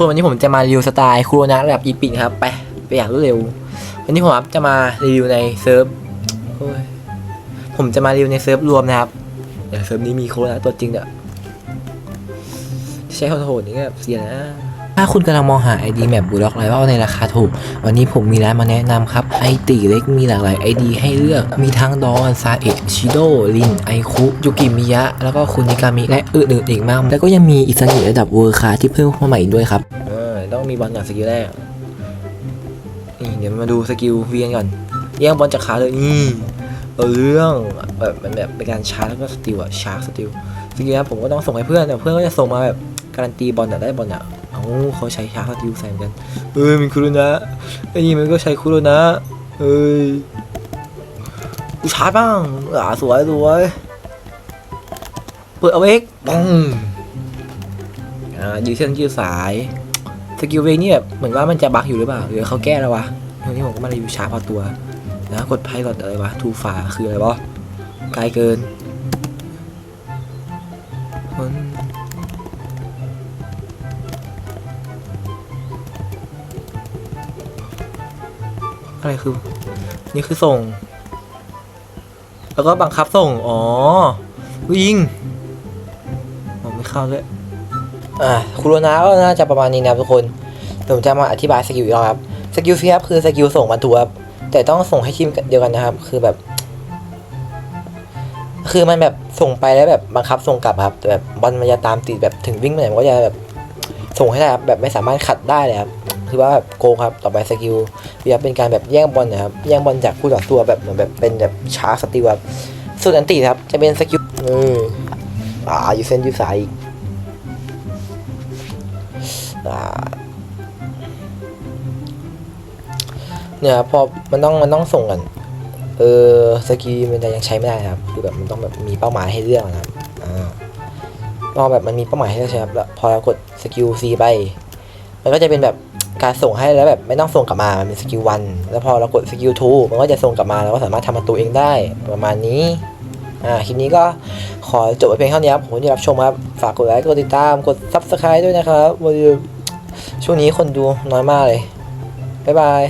คนวันนี้ผมจะมารีวิวสไตล์คูโรนะแบบอีพิกครับไปไปอย่างรวดเร็ว วันนี้ผมครับจะมารีวิวในเซิร์ฟผมจะมารีวิวในเซิร์ฟรวมนะครับเดี๋ยวเซิร์ฟนี้มีโคโรนะตัวจริงเด้อใช้โหดๆนี่ก็เสียนะ ถ้าคุณกำลังมองหา ID แมปบูล็อกไรว่าในราคาถูก วันนี้ผมมีร้านมาแนะนำครับ ไอตีเล็กมีหลากหลาย ID ให้เลือก มีทั้งดอนซาเอะชิโดลิน ไอคุยูกิมิยะ แล้วก็คุนิกามิ และอื่นๆอีกมาก แล้วก็ยังมีอิสนิระดับเวอร์คาที่เพิ่มเข้ามาอีกด้วยครับเออต้องมีบอลก่อนสกิลแรกนี่เดี๋ยวมาดูสกิลเวียนก่อนแย่งบอลจากขาเลยนี่เอาเรื่องแบบมันแบบเป็นการชาร์จแล้วก็สติลอะชาร์จสติลสกิลนะผมก็ต้องส่งให้เพื่อนแต่เพื่อนก็จะส่งมาแบบการันตีบอลอะได้บอลอะ เอ้าเขาใช้ชาร์จสติลใส่เหมือนกันเอ้ยมันคุรุนะไอ้นี่มันก็ใช้คุรุนะเอ้ยกูชาร์จบ้างอ่าสวยสวยเปิดเอาเอ็กปังอ่ายืดเส้นยืดสายสกิลเวกนี่แบบเหมือนว่ามันจะบั๊กอยู่หรือเปล่าหรือเขาแก้แล้ววะทีนี้ผมก็มารีวิวชาร์จพอตัวนะกดไพ่ก่อนอะไรวะทูฝาคืออะไรวะไกลเกิน อะไรคือ นี่คือส่ง แล้วก็บังคับส่ง อ๋อยิงมองไม่เข้าเลยอ่าคุโรนาก็น่าจะประมาณนี้นะครับทุกคนเดี๋ยวผมจะมาอธิบายสกิลอีกรอบครับ สกิลเฟียบคือสกิลส่งมาตัวครับ แต่ต้องส่งให้ทีมเดียวกันนะครับ คือแบบ คือมันแบบส่งไปแล้วแบบบังคับส่งกลับครับ แต่แบบบอลมันจะตามติดแบบถึงวิ่งไปไหนมันก็จะแบบส่งให้ได้ครับ แบบไม่สามารถขัดได้เลยครับ คือว่าแบบโกงครับต่อไปสกิลเรียกเป็นการแบบแย่งบอลนะครับแย่งบอลจากคู่ต่อสู้แบบเหมือนแบบเป็นแบบชาร์จสติลครับส่วนอันติครับจะเป็นสกิลเอออ่าอยู่เส้นยืดสายอีกเนี่ยครับพอมันต้องมันต้องส่งกัน เออสกีมันจะยังใช้ไม่ได้นะครับคือแบบมันต้องแบบมีเป้าหมายให้เลือกนะครับอ่าพอแบบมันมีเป้าหมายให้เลือกใช่ไหมครับแล้วพอเรากดสกิล C ไป มันก็จะเป็นแบบ การส่งให้แล้วแบบไม่ต้องส่งกลับมา มันเป็นสกิลวันแล้วพอเรากดสกิลทูมันก็จะส่งกลับมาแล้วก็สามารถทำประตูเองได้ประมาณนี้อ่าคลิปนี้ก็ขอจบไปเพียงเท่านี้ครับผมที่รับชมครับ ฝากกดไลค์กดติดตามกด Subscribe ด้วยนะครับวันนี้ช่วงนี้คนดูน้อยมากเลย บ๊ายบาย